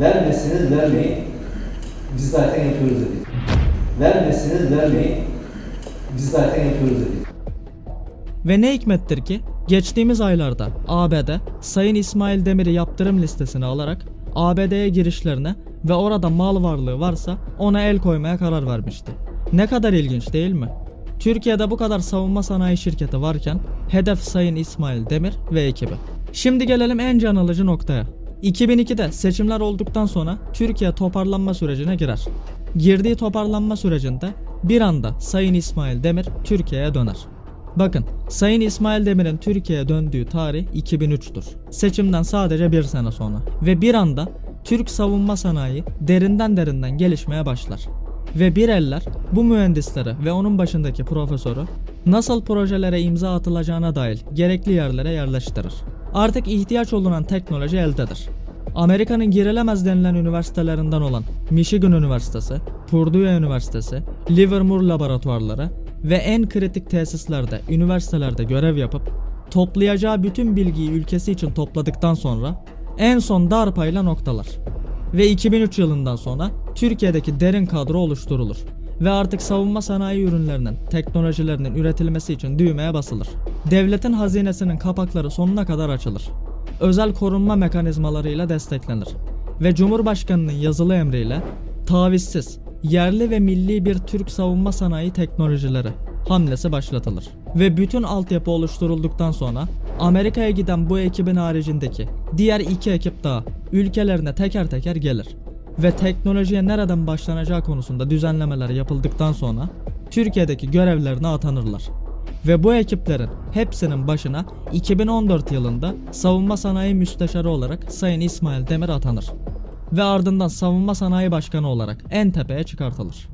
Vermesiniz vermeyin. Biz zaten yapıyoruz dedik. Vermesiniz vermeyin. Biz zaten yapıyoruz dedik. Ve ne hikmettir ki geçtiğimiz aylarda ABD Sayın İsmail Demir'i yaptırım listesine alarak ABD'ye girişlerine ve orada mal varlığı varsa ona el koymaya karar vermişti. Ne kadar ilginç değil mi? Türkiye'de bu kadar savunma sanayi şirketi varken hedef Sayın İsmail Demir ve ekibi. Şimdi gelelim en can alıcı noktaya. 2002'de seçimler olduktan sonra Türkiye toparlanma sürecine girer. Girdiği toparlanma sürecinde bir anda Sayın İsmail Demir Türkiye'ye döner. Bakın, Sayın İsmail Demir'in Türkiye'ye döndüğü tarih 2003'tür. Seçimden sadece bir sene sonra. Ve bir anda Türk savunma sanayi derinden derinden gelişmeye başlar. Ve bir eller bu mühendisleri ve onun başındaki profesörü nasıl projelere imza atılacağına dair gerekli yerlere yerleştirir. Artık ihtiyaç olunan teknoloji eldedir. Amerika'nın girilemez denilen üniversitelerinden olan Michigan Üniversitesi, Purdue Üniversitesi, Livermore laboratuvarları ve en kritik tesislerde, üniversitelerde görev yapıp toplayacağı bütün bilgiyi ülkesi için topladıktan sonra en son DARPA ile noktalar. Ve 2003 yılından sonra Türkiye'deki derin kadro oluşturulur ve artık savunma sanayi ürünlerinin, teknolojilerinin üretilmesi için düğmeye basılır. Devletin hazinesinin kapakları sonuna kadar açılır. Özel korunma mekanizmalarıyla desteklenir ve Cumhurbaşkanının yazılı emriyle tavizsiz, yerli ve milli bir Türk savunma sanayi teknolojileri hamlesi başlatılır. Ve bütün altyapı oluşturulduktan sonra Amerika'ya giden bu ekibin haricindeki diğer iki ekip daha ülkelerine teker teker gelir. Ve teknolojiye nereden başlanacağı konusunda düzenlemeler yapıldıktan sonra Türkiye'deki görevlerine atanırlar. Ve bu ekiplerin hepsinin başına 2014 yılında Savunma Sanayi Müsteşarı olarak Sayın İsmail Demir atanır. Ve ardından Savunma Sanayi Başkanı olarak en tepeye çıkartılır.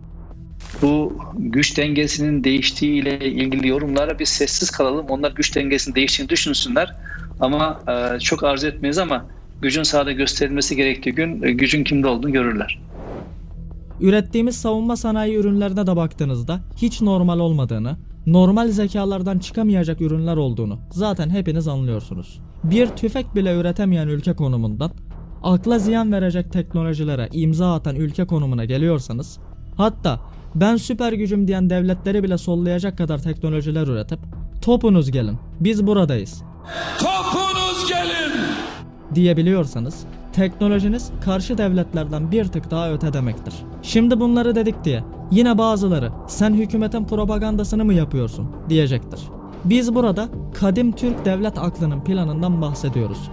bu güç dengesinin değiştiği ile ilgili yorumlara biz sessiz kalalım. Onlar güç dengesinin değiştiğini düşünsünler. Ama e, çok arzu etmeyiz ama gücün sahada gösterilmesi gerektiği gün e, gücün kimde olduğunu görürler. Ürettiğimiz savunma sanayi ürünlerine de baktığınızda hiç normal olmadığını, normal zekalardan çıkamayacak ürünler olduğunu zaten hepiniz anlıyorsunuz. Bir tüfek bile üretemeyen ülke konumundan akla ziyan verecek teknolojilere imza atan ülke konumuna geliyorsanız, hatta ben süper gücüm diyen devletleri bile sollayacak kadar teknolojiler üretip topunuz gelin biz buradayız Topunuz gelin. Diyebiliyorsanız teknolojiniz karşı devletlerden bir tık daha öte demektir. Şimdi bunları dedik diye yine bazıları sen hükümetin propagandasını mı yapıyorsun diyecektir. Biz burada kadim Türk devlet aklının planından bahsediyoruz.